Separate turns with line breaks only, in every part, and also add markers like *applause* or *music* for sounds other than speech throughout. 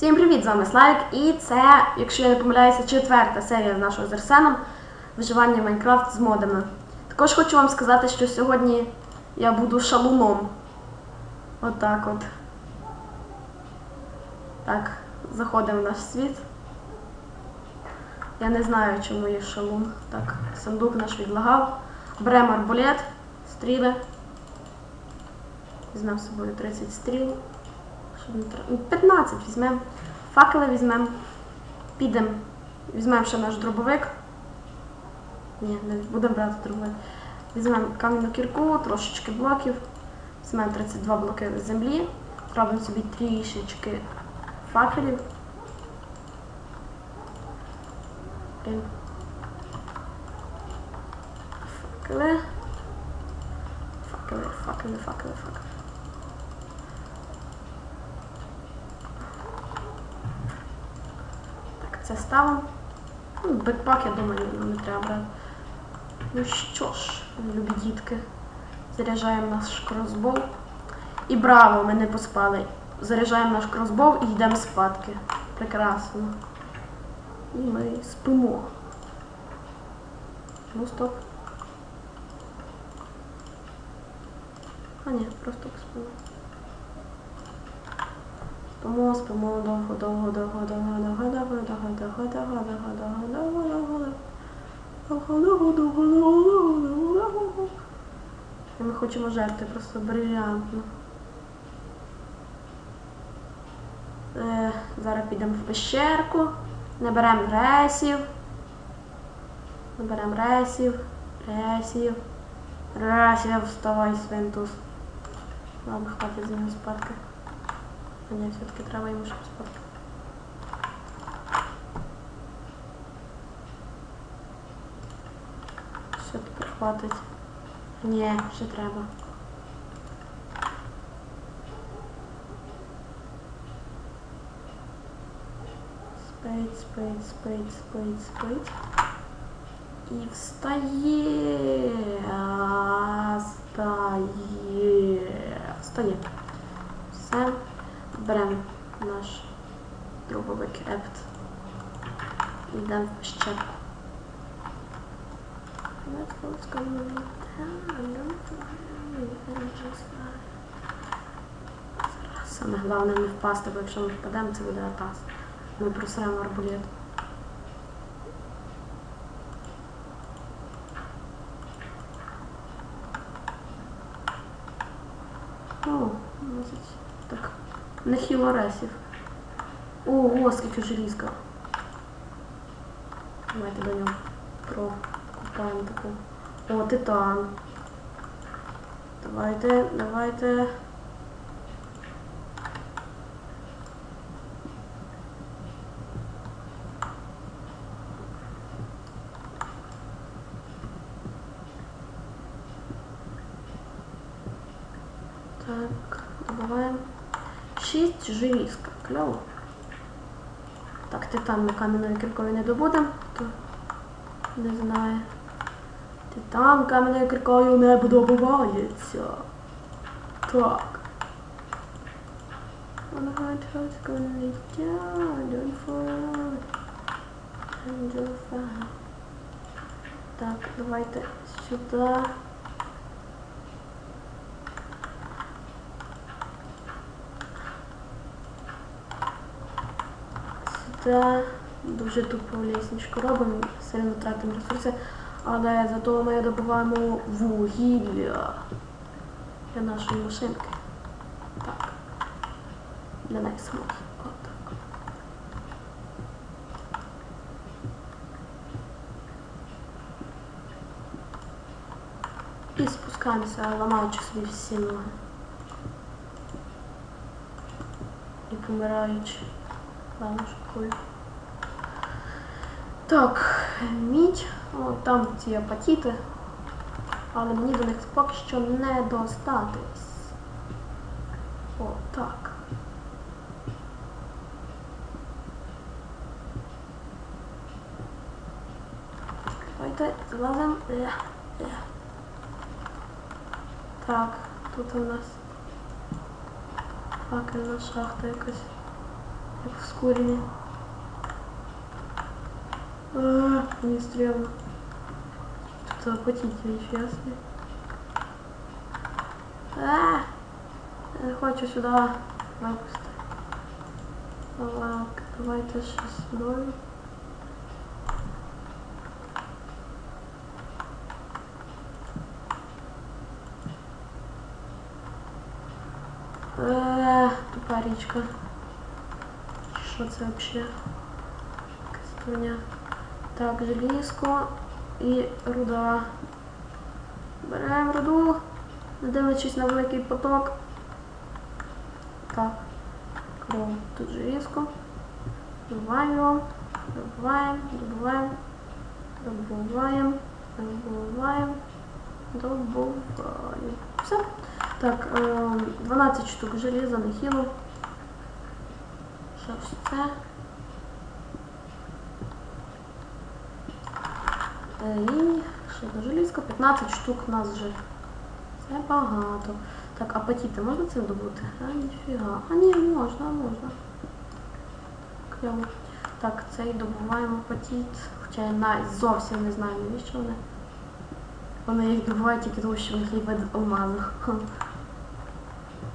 Всім привіт, з вами Славік, і це, якщо я не помиляюся, четверта серія нашого з Арсеном виживання Майнкрафт з модами. Також хочу вам сказати, що сьогодні я буду шалуном. Отак от. Так, заходимо в наш світ. Я не знаю, чому є шалун. Так, сундук наш відлагав. Беремо арбулет, стріли. Візьмемо з собою 30 стріл. Щоб не тра- ну, 15 візьмемо. Факели візьмемо. Підемо. Візьмемо ще наш дробовик. Ні, не будемо брати дробовик. Візьмемо кам'яну кірку, трошечки блоків. Візьмемо 32 блоки землі. Зробимо собі трішечки факелів. Факели. Факели, факели, факели, факели. це ставимо. Ну, я думаю, не треба брати. Ну що ж, любі дітки. Заряджаємо наш кросбол. І браво, ми не поспали. Заряджаємо наш кросбол і йдемо спадки. Прекрасно. І ми спимо. Ну стоп. А ні, просто спимо. Спимо, спимо довго, довго, довго, довго, довго, довго, довго. І ми хочемо жерти, просто брилянтно. Е, зараз підемо в пещерку, наберемо ресів. Наберемо ресів, ресів, ресів, вставай, свинтус. Ладно, хватить з нього спадки. А ні, все-таки треба йому щоб спадки. Все тепер хватить. Ні, ще треба. Спить, спить, спить, спить, спить. І встає. Встає. Встає. Все. Беремо наш дробовик епт. Йдемо в пещерку. Let's go, let's go, let's go. Зараз Саме головне не впасти, бо якщо ми впадемо, це буде атас. Ми просремо арбулет. О, так. Нехило ресів. Ого, скільки желізка. Давайте до нього прокупаємо таку. О, титан. Давайте, давайте. Так, добаваємо 6 желізка. Кльово. Так, титан ми кам'яною кіркою не добудемо, хто не знає. Ти там каменою крикою не добувається. Так. Так, давайте сюди. Сюди. Дуже тупо лісничку робимо, сильно тратимо ресурси але зато ми добуваємо вугілля для нашої машинки. Так. Для неї. Отак. І спускаємося, ламаючи собі всі ноги. І помираючи лавушкою. Так, мідь. Там ці апатіти. Але мені до них поки що не достатись. О, так. Давайте залазимо. Е, е. Так, тут у нас факельна шахта якась. Як в ускорение. А, не стрелно. Тут апатите, нифига себе. А, я хочу сюда выпустить. Так, давайте ще сюди. Е, тупа річка. Що це взагалі? Кастуня. Так, желізко і руда. Беремо руду, не дивлячись на великий поток. Так. Кров. Тут желізко. Добуваємо його. Добуваємо, добуваємо. Добуваємо. Добуваємо. Добуваємо. Все. Так, е, 12 штук желіза, нехіло. Що ж це? І ще одна желізка, 15 штук у нас вже. Це багато. Так, апатіти можна цим добути? А, ніфіга. А ні, можна, можна. Кльово. Так, цей добуваємо апатіт. Хоча я навіть зовсім не знаю, навіщо вони. Вони їх добувають тільки тому, що в них є вид алмазу.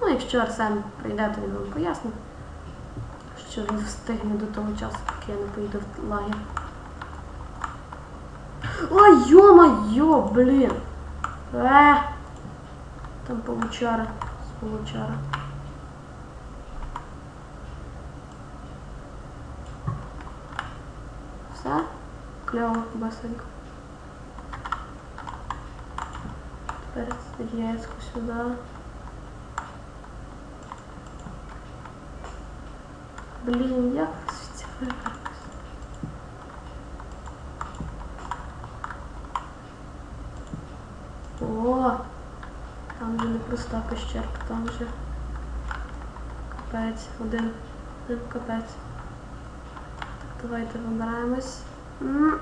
Ну, якщо Арсен прийде, то він вам пояснить, що він встигне до того часу, поки я не поїду в лагер. Ой, йо-моє, блін! Е! Там получара, получара. Все? Кльово, басенько. Тепер яєцьку сюди. Блін, як звідси вибратися? О, там вже не проста пещерка, там вже капець, один, один капець. Давайте вибираємось. М.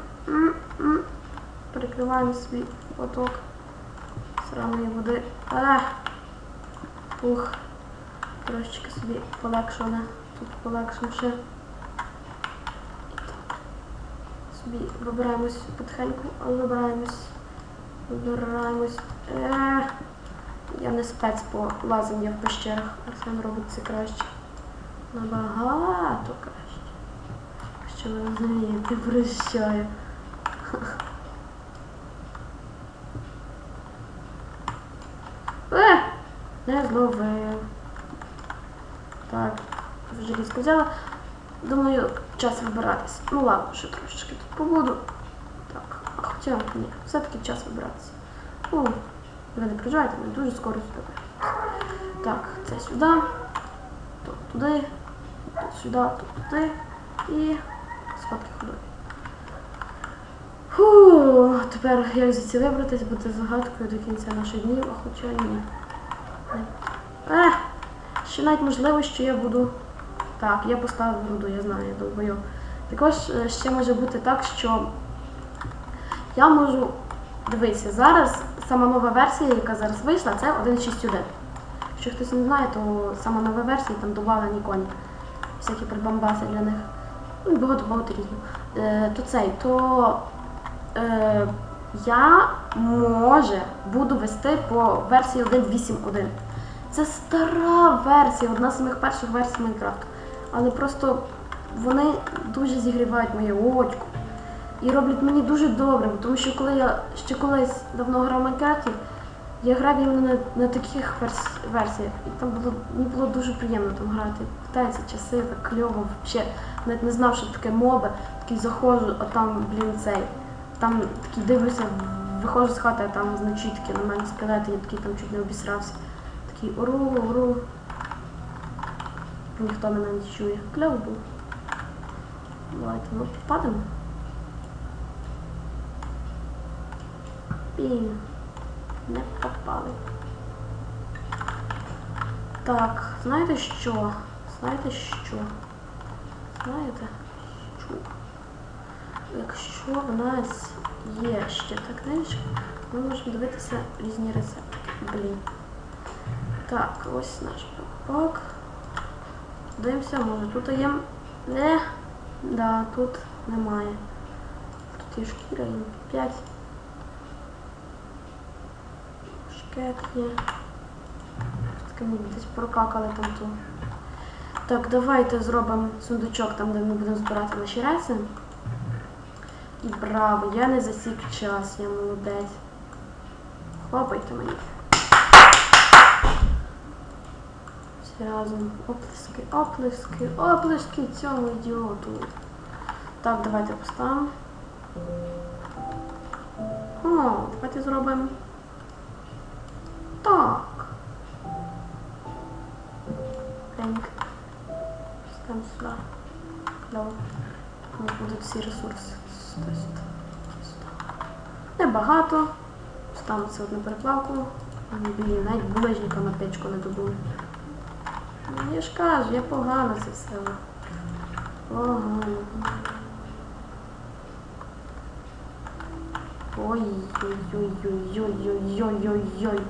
Свій поток сраної води. Ех! Ух, трошечки собі полегшено. Тут полегшимо ще. Собі вибираємось потихеньку, але вибираємось. Вибираємось. Е, я не спец по лазанню в пещерах. Арсен робить це краще. Набагато краще. Що ви розумієте, прощаю. *laughs* Е! Не зловив. Так, вже різко взяла. Думаю, час вибиратись. Ну ладно, ще трошечки тут побуду. Так, хоча ні, все-таки час вибиратися. О, ви не переживайте, ми дуже скоро сюди. Так, це сюди, тут туди, тут сюди, тут туди і сходки ходові. Тепер як звідси вибратись, буде загадкою до кінця наших днів, а хоча ні. Е, ще навіть можливо, що я буду. Так, я поставив руду, я знаю, я довбою. Також е, ще може бути так, що я можу. Дивися, зараз сама нова версія, яка зараз вийшла, це 1.6.1. Якщо хтось не знає, то сама нова версія там додавлені коні. Всякі прибамбаси для них. Ну, багато-багато різних. Е, то цей, то е, я може буду вести по версії 1.8.1. Це стара версія, одна з моїх перших версій Майнкрафту. Але просто вони дуже зігрівають моє очко. І роблять мені дуже добре, тому що коли я ще колись давно грав Майнкрафті, я грав іменно на, на таких верс- версіях. І там було, мені було дуже приємно там грати. Питаються часи, так кльово, взагалі. Навіть не знав, що таке моби. Такий заходжу, а там, блін, цей. Там такий дивлюся, виходжу з хати, а там значить такі на мене скелети, я такий там чуть не обісрався. Такий ору, ору. Ніхто мене не чує. Кльово було. Давайте, ну, підпадемо. Пін. Не попали. Так, знаєте що? Знаєте що? Знаєте що? Якщо в нас є ще та книжка, ми можемо дивитися різні рецепти. Блін. Так, ось наш бакпак. Дивимося, може тут є Не, да, тут немає. Тут є шкіра і 5. Є. Таке ми десь прокакали там ту. Так, давайте зробимо сундучок там, де ми будемо збирати наші рейси. І браво, я не засік час, я молодець. Хлопайте мені. Всі разом. Оплески, оплески, оплески цьому ідіоту. Так, давайте поставимо. О, давайте зробимо. Так. Сюди. Кльово. У нас будуть всі ресурси. Сюди, сюди, сюди. Небагато. Це одну переплавку. Блін, навіть булежника на печку не добули. Я ж кажу, я погано це все. Погано. Ой-ой-ой-ой-ой-ой-ой-ой.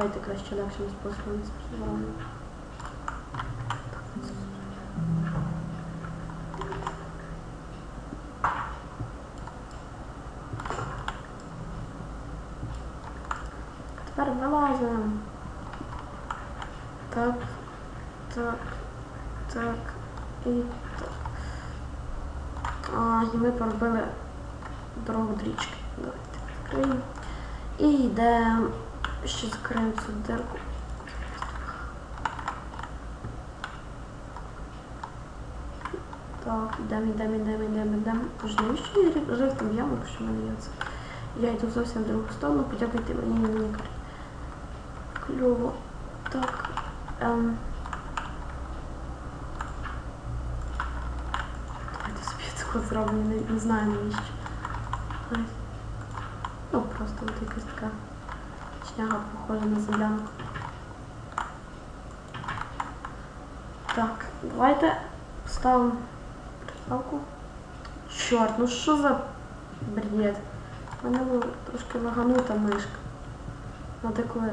Давайте краще легшим способом зробимо. Тепер вилазимо. Так, так, так і так. А, і ми поробили дорогу до річки. Давайте відкриємо. І йдемо. Ще закриємо цю дирку. Так, йдемо, йдемо, йдемо, йдемо, йдемо. Боже, навіщо я жив там яму? Я йду зовсім в другу сторону, подякуйте мені лікар. Кльово. Так. Ем. Давайте собі таку зроблю, не, не знаю навіщо. Ну, просто от якась така шняга похожа на землянку. Так, давайте ставимо приставку. Чорт, ну що за бред? У мене ну, трошки лаганута мишка. Вона деколи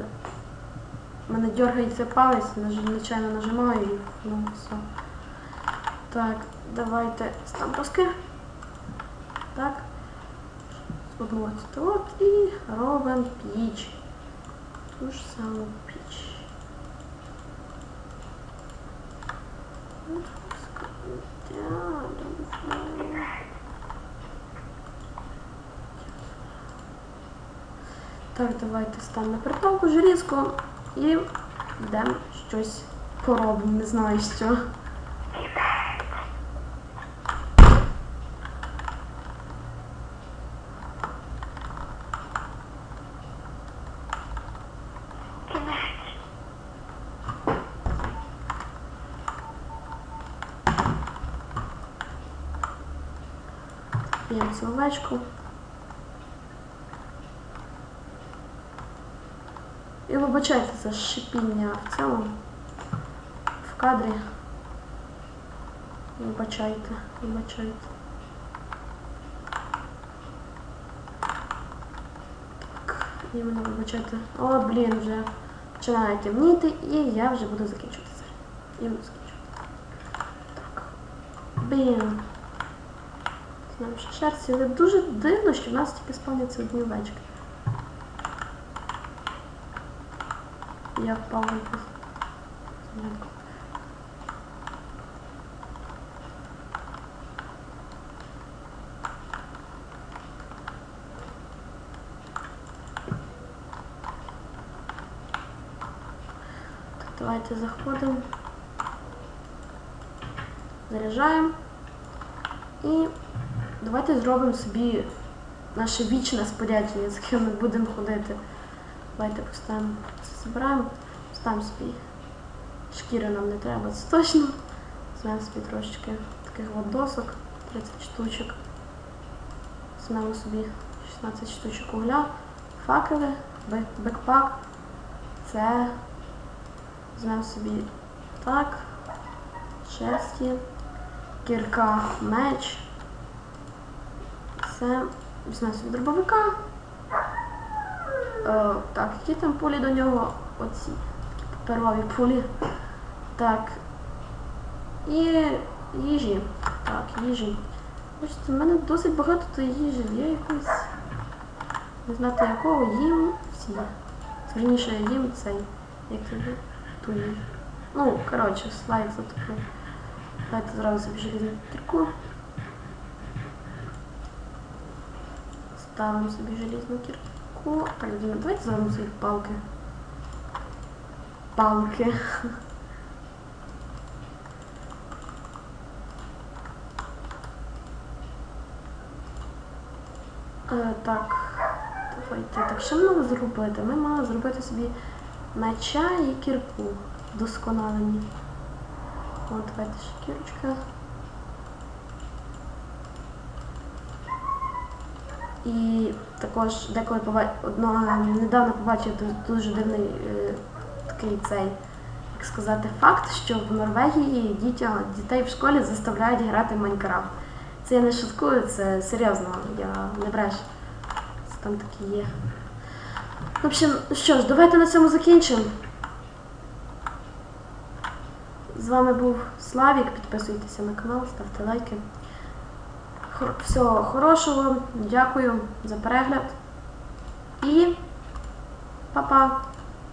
в мене дергається палець, нечайно нажимаю і ну все. Так, давайте стампуски. Так. Одну ось от і робимо піч. Ту ж саму піч. Так, давайте ставимо на притолку желізку і йдемо щось поробимо, не знаю що. П'ємо цю овечку. І вибачайте за шипіння в цьому в кадрі. Вибачайте, вибачайте. Так, і мене вибачайте. О, блін, вже починає темніти і я вже буду закінчувати це. Я буду закінчувати. Так. Блін. Ще шерсті, але дуже дивно, що в нас тільки спавняться одні овечки. Я впав в. Так, давайте заходимо. Заряджаємо. І давайте зробимо собі наше вічне спорядження, з яким ми будемо ходити. Давайте поставимо, забираємо, поставимо собі. Шкіри нам не треба, це точно. Візьмемо собі трошечки таких от досок, 30 штучок. Візьмемо собі 16 штучок угля, факели, бекпак. Це візьмемо собі так, шерсті, кірка, меч. Візьмемо собі дробовика. Е, так, які там пулі до нього? Оці паперові пулі. Так. І їжі. Так, їжі. Бачите, в мене досить багато тої їжі. Я якось не знати якого їм всі. Верніше їм цей. Як це буде? Ту їжу. Ну, коротше, слайд таку. Давайте зразу собі желізну кірку. Ставимо собі желізну кірку. Так, Діма, давайте зробимо свої палки. Палки. Е, *laughs* так, давайте. Так, що ми мали зробити? Ми мали зробити собі меча і кірку вдосконалені. От, давайте ще кірочка. І також деколи недавно побачив дуже дивний е, такий цей, як сказати, факт, що в Норвегії дітям, дітей в школі заставляють грати в Майнкрафт. Це я не шуткую, це серйозно, я не брешу. Це там такі є. В общем, що ж, давайте на цьому закінчимо. З вами був Славік. Підписуйтеся на канал, ставте лайки. Всього хорошого, дякую за перегляд. І па-па!